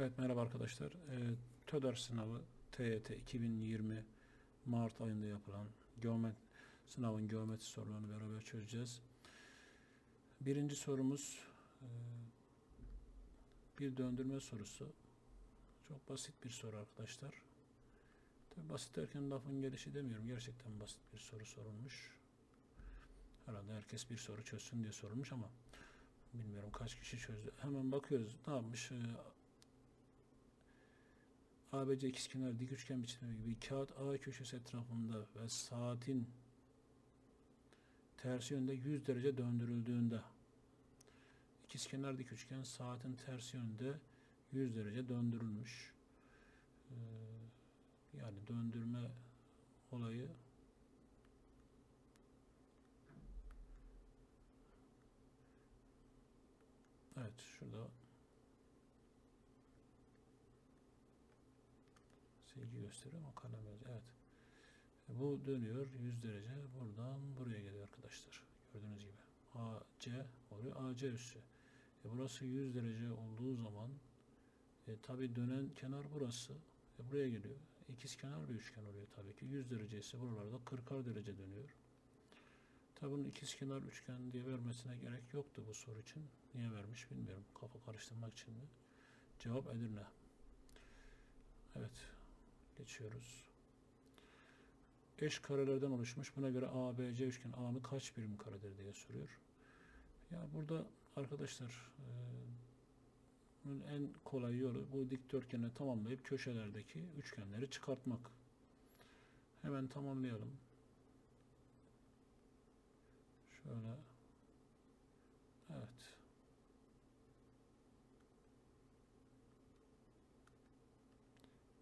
Evet merhaba arkadaşlar. Ee, TÖDER sınavı TYT 2020 Mart ayında yapılan geometri sınavın geometri sorularını beraber çözeceğiz. Birinci sorumuz e, bir döndürme sorusu. Çok basit bir soru arkadaşlar. Tabii basit derken lafın gelişi demiyorum. Gerçekten basit bir soru sorulmuş. Herhalde herkes bir soru çözsün diye sorulmuş ama bilmiyorum kaç kişi çözdü. Hemen bakıyoruz. Ne yapmış? Ee, ABC ikizkenar dik üçgen biçiminde gibi kağıt A köşesi etrafında ve saatin tersi yönde 100 derece döndürüldüğünde ikizkenar dik üçgen saatin tersi yönde 100 derece döndürülmüş. Ee, yani döndürme olayı Evet şurada silgi gösteriyor ama kalem yazıyor. Evet. E, Bu dönüyor 100 derece. Buradan buraya geliyor arkadaşlar. Gördüğünüz gibi. AC oluyor. AC üssü. E burası 100 derece olduğu zaman e, tabi dönen kenar burası. E, buraya geliyor. İkiz kenar bir üçgen oluyor tabii ki. 100 derece ise buralarda 40'ar derece dönüyor. Tabi bunun ikiz kenar üçgen diye vermesine gerek yoktu bu soru için. Niye vermiş bilmiyorum. Kafa karıştırmak için mi? Cevap Edirne. Evet. Geçiyoruz. Eş karelerden oluşmuş. Buna göre ABC üçgen alanı kaç birim karedir diye soruyor. Ya burada arkadaşlar e, bunun en kolay yolu bu dikdörtgeni tamamlayıp köşelerdeki üçgenleri çıkartmak. Hemen tamamlayalım. Şöyle. Evet.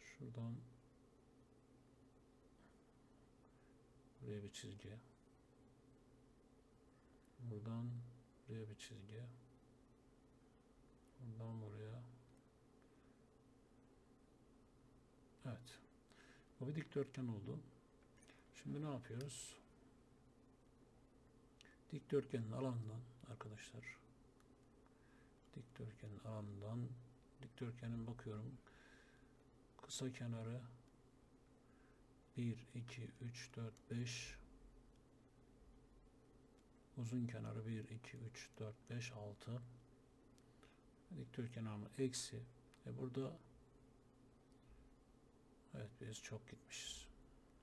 Şuradan buraya bir çizgi. Buradan buraya bir çizgi. Buradan buraya. Evet. Bu bir dikdörtgen oldu. Şimdi ne yapıyoruz? Dikdörtgenin alanından arkadaşlar dikdörtgenin alanından dikdörtgenin bakıyorum kısa kenarı 1 2 3 4 5 uzun kenarı 1 2 3 4 5 6 dikdörtgen alanı eksi e burada evet biz çok gitmişiz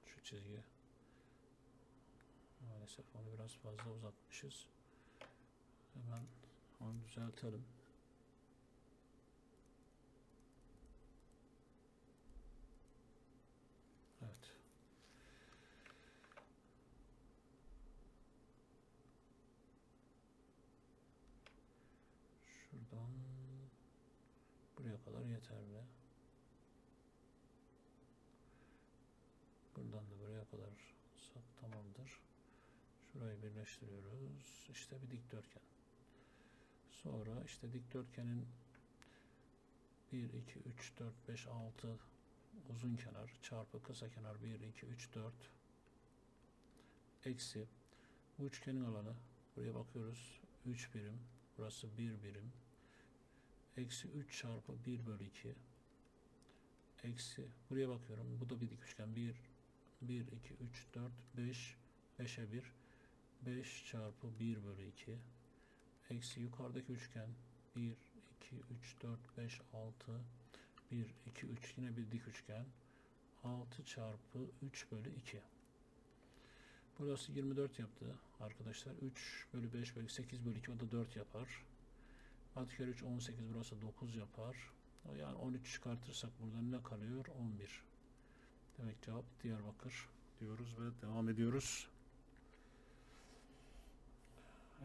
şu çizgi Maalesef onu biraz fazla uzatmışız. Hemen onu düzeltelim. Evet. Şuradan buraya kadar yeterli. Buradan da buraya kadar tamamdır. Şurayı birleştiriyoruz. İşte bir dikdörtgen. Sonra işte dikdörtgenin 1, 2, 3, 4, 5, 6 uzun kenar çarpı kısa kenar 1, 2, 3, 4 eksi bu üçgenin alanı buraya bakıyoruz 3 birim burası 1 birim eksi 3 çarpı 1 bölü 2 eksi buraya bakıyorum. Bu da bir dik üçgen 1 1 2 3 4 5 5'e 1 5 çarpı 1 bölü 2 eksi yukarıdaki üçgen. 1 2 3 4 5 6 1 2 3 yine bir dik üçgen 6 çarpı 3 bölü 2 burası 24 yaptı arkadaşlar. 3 bölü 5 bölü 8 bölü 2 o da 4 yapar 6 kere 3 18 burası 9 yapar yani 13 çıkartırsak buradan ne kalıyor 11 demek cevap Diyarbakır diyoruz ve devam ediyoruz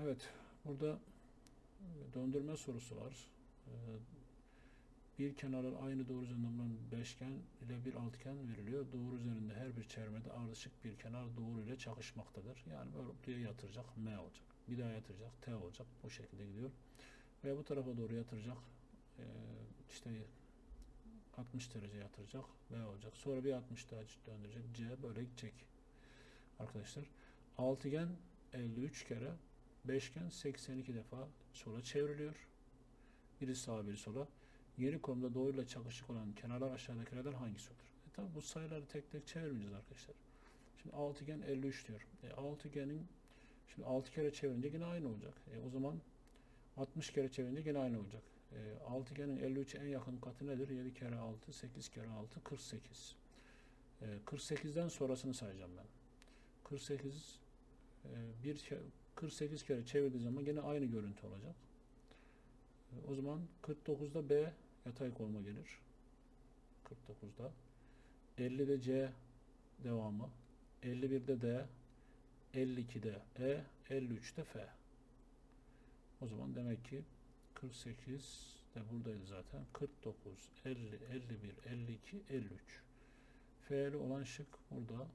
Evet, burada döndürme sorusu var. Ee, bir kenarın aynı doğru üzerinde bulunan beşgen ile bir altıgen veriliyor. Doğru üzerinde her bir çevrede ardışık bir kenar doğru ile çakışmaktadır. Yani böyle buraya yatıracak M olacak. Bir daha yatıracak T olacak. Bu şekilde gidiyor. Ve bu tarafa doğru yatıracak. Ee, işte 60 derece yatıracak B olacak. Sonra bir 60 daha döndürecek C böyle gidecek. Arkadaşlar altıgen 53 kere Beşgen 82 defa sola çevriliyor. Biri sağa biri sola. Yeni konumda doğruyla çakışık olan kenarlar aşağıdakilerden hangisi olur? E tabi bu sayıları tek tek çevirmeyeceğiz arkadaşlar. Şimdi altıgen 53 diyor. E, altıgenin şimdi 6 kere çevirince yine aynı olacak. E, o zaman 60 kere çevirince yine aynı olacak. E, altıgenin 53'e en yakın katı nedir? 7 kere 6, 8 kere 6, 48. E, 48'den sonrasını sayacağım ben. 48 e, bir ke- 48 kere çevirdiği zaman yine aynı görüntü olacak. E, o zaman 49'da B yatay konuma gelir. 49'da. 50'de C devamı. 51'de D. 52'de E. 53'te F. O zaman demek ki 48 de buradaydı zaten. 49, 50, 51, 52, 53. F'li olan şık burada.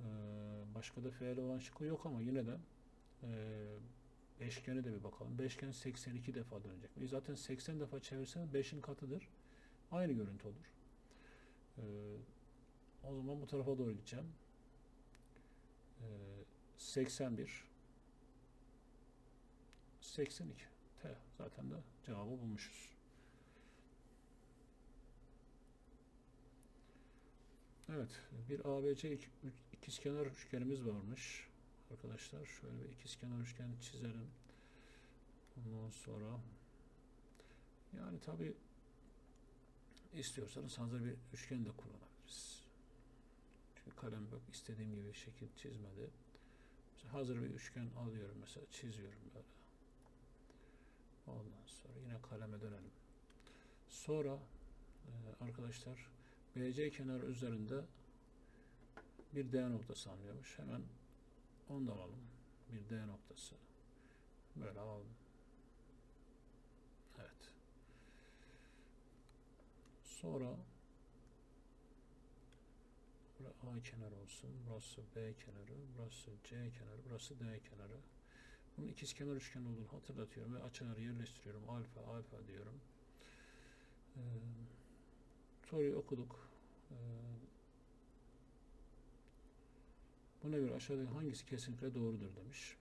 Ee, başka da F'li olan şıkkı yok ama yine de e, beşgeni de bir bakalım. Beşgen 82 defa dönecek. E zaten 80 defa çevirsen 5'in katıdır. Aynı görüntü olur. Ee, o zaman bu tarafa doğru gideceğim. Ee, 81 82 T. Zaten de cevabı bulmuşuz. Evet, bir ABC ikizkenar üçgenimiz varmış. Arkadaşlar şöyle bir ikizkenar üçgen çizelim. Ondan sonra yani tabi istiyorsanız hazır bir üçgen de kullanabiliriz. Çünkü kalem yok istediğim gibi şekil çizmedi. Mesela hazır bir üçgen alıyorum mesela çiziyorum böyle. Ondan sonra yine kaleme dönelim. Sonra e, arkadaşlar BC kenarı üzerinde bir D noktası anlıyormuş. Hemen onu da alalım. Bir D noktası. Böyle alalım. Evet. Sonra burası A kenarı olsun. Burası B kenarı. Burası C kenarı. Burası D kenarı. Bunun ikizkenar üçgen olduğunu hatırlatıyorum ve açıları yerleştiriyorum. Alfa, alfa diyorum. Ee, soruyu okuduk. Ee, buna göre aşağıdaki hangisi kesinlikle doğrudur demiş.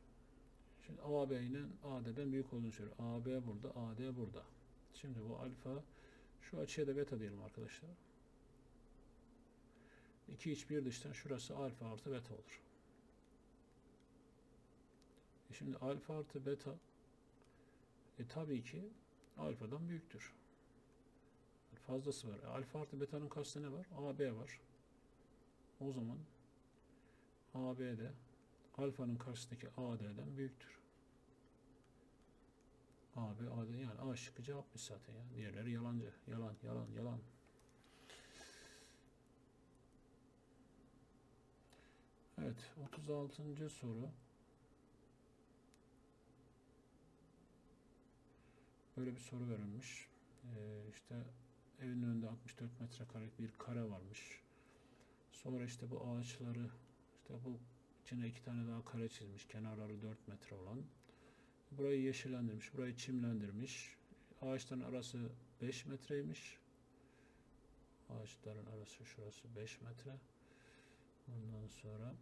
Şimdi AB'nin AD'den büyük olduğunu söylüyor. AB burada, AD burada. Şimdi bu alfa şu açıya da beta diyelim arkadaşlar. 2 iç bir dıştan şurası alfa artı beta olur. E şimdi alfa artı beta e tabii ki alfadan büyüktür. Fazlası var. E alfa artı betanın karşısında ne var? AB var. O zaman AB de alfanın karşısındaki AD'den büyüktür. AB, AD yani A şıkkı cevapmış zaten ya. Diğerleri yalancı. Yalan, yalan, yalan. Evet, 36. soru. Böyle bir soru verilmiş. Ee, işte evin önünde 64 metrekarelik bir kare varmış. Sonra işte bu ağaçları işte bu içine iki tane daha kare çizmiş. Kenarları 4 metre olan. Burayı yeşillendirmiş. Burayı çimlendirmiş. Ağaçların arası 5 metreymiş. Ağaçların arası şurası 5 metre. Ondan sonra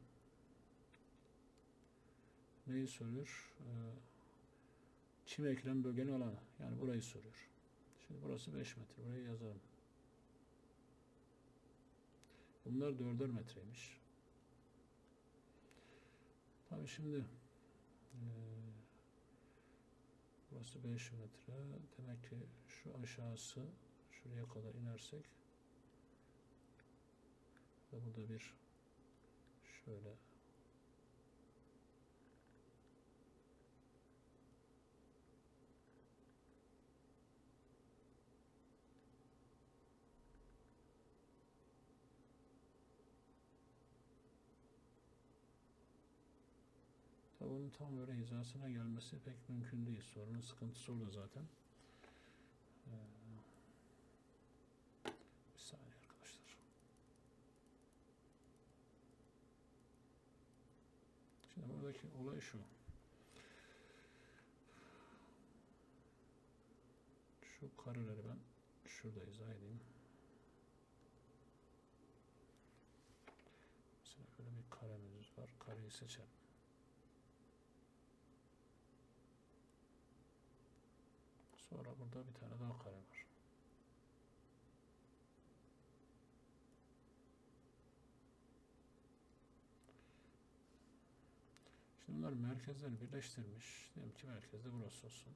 neyi soruyor? Ee, çim ekilen bölgenin alanı. Yani burayı soruyor. Şimdi burası 5 metre. Burayı yazalım. Bunlar 4'er metreymiş. Tabii şimdi eee, burası 5 metre. Demek ki şu aşağısı şuraya kadar inersek ve burada bir şöyle onun tam böyle hizasına gelmesi pek mümkün değil. Sorunun sıkıntısı orada zaten. Ee, bir saniye arkadaşlar. Şimdi buradaki olay şu. Şu kareleri ben şurada izah edeyim. Mesela böyle bir karemiz var. Kareyi seçelim. Sonra burada bir tane daha kare var. Şimdi bunlar merkezleri birleştirmiş. Diyelim ki merkezde burası olsun.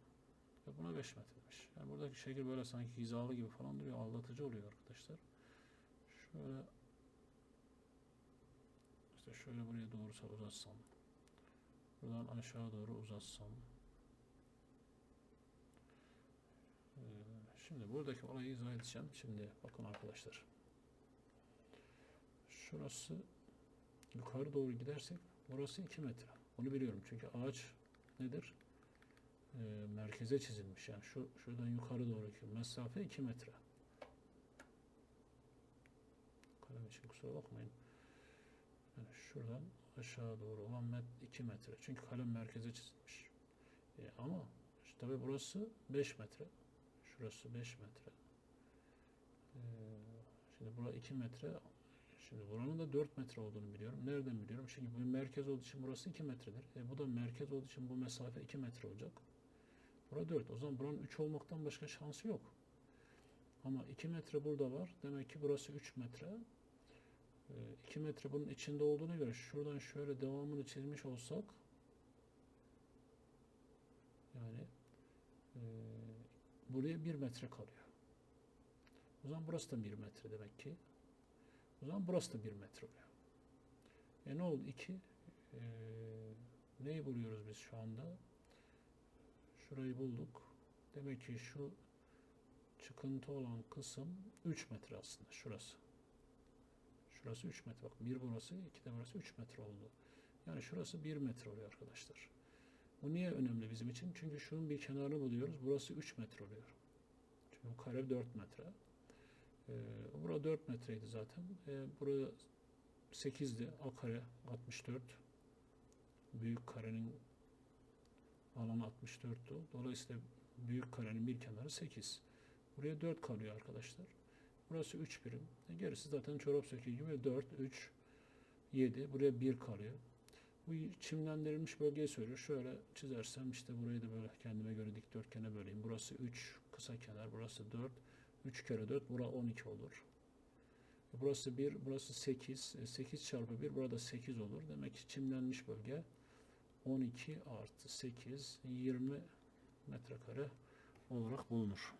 Ve buna 5 metremiş. Yani buradaki şekil böyle sanki hizalı gibi falan duruyor. Aldatıcı oluyor arkadaşlar. Şöyle işte şöyle buraya doğrusa uzatsam. Buradan aşağı doğru uzatsam. Ee, Şimdi buradaki olayı izah edeceğim. Şimdi bakın arkadaşlar. Şurası yukarı doğru gidersek burası 2 metre. Bunu biliyorum çünkü ağaç nedir? Ee, merkeze çizilmiş. Yani şu şuradan yukarı doğruki mesafe 2 metre. Kalem için kusura bakmayın. Yani şuradan aşağı doğru olan met 2 metre. Çünkü kalem merkeze çizilmiş. E, ama işte tabii burası 5 metre. Şurası 5 metre. Ee, şimdi bura 2 metre. Şimdi buranın da 4 metre olduğunu biliyorum. Nereden biliyorum? Çünkü bu merkez olduğu için burası 2 metredir. E, bu da merkez olduğu için bu mesafe 2 metre olacak. Bura 4. O zaman buranın 3 olmaktan başka şansı yok. Ama 2 metre burada var. Demek ki burası 3 metre. 2 metre bunun içinde olduğuna göre şuradan şöyle devamını çizmiş olsak yani e, buraya 1 metre kalıyor. O zaman burası da 1 metre demek ki. O zaman burası da 1 metre oluyor. E ne oldu? 2 e, neyi buluyoruz biz şu anda? Şurayı bulduk. Demek ki şu çıkıntı olan kısım 3 metre aslında şurası. Şurası 3 metre. Bak bir burası, iki de burası 3 metre oldu. Yani şurası 1 metre oluyor arkadaşlar. Bu niye önemli bizim için? Çünkü şunun bir kenarını buluyoruz. Burası 3 metre oluyor. Çünkü bu kare 4 metre. Ee, bura 4 metreydi zaten. Ee, buraya 8'di. A kare 64. Büyük karenin alanı 64'tü. Dolayısıyla büyük karenin bir kenarı 8. Buraya 4 kalıyor arkadaşlar. Burası 3 birim. E gerisi zaten çorap söküğü gibi 4, 3, 7. Buraya 1 kalıyor. Bu çimlendirilmiş bölgeyi söylüyor. Şöyle çizersem işte burayı da böyle kendime göre dikdörtgene böleyim. Burası 3 kısa kenar, burası 4. 3 kere 4, bura 12 olur. E Burası 1, burası 8. 8 çarpı 1, burada 8 olur. Demek ki çimlenmiş bölge 12 artı 8, 20 metrekare olarak bulunur.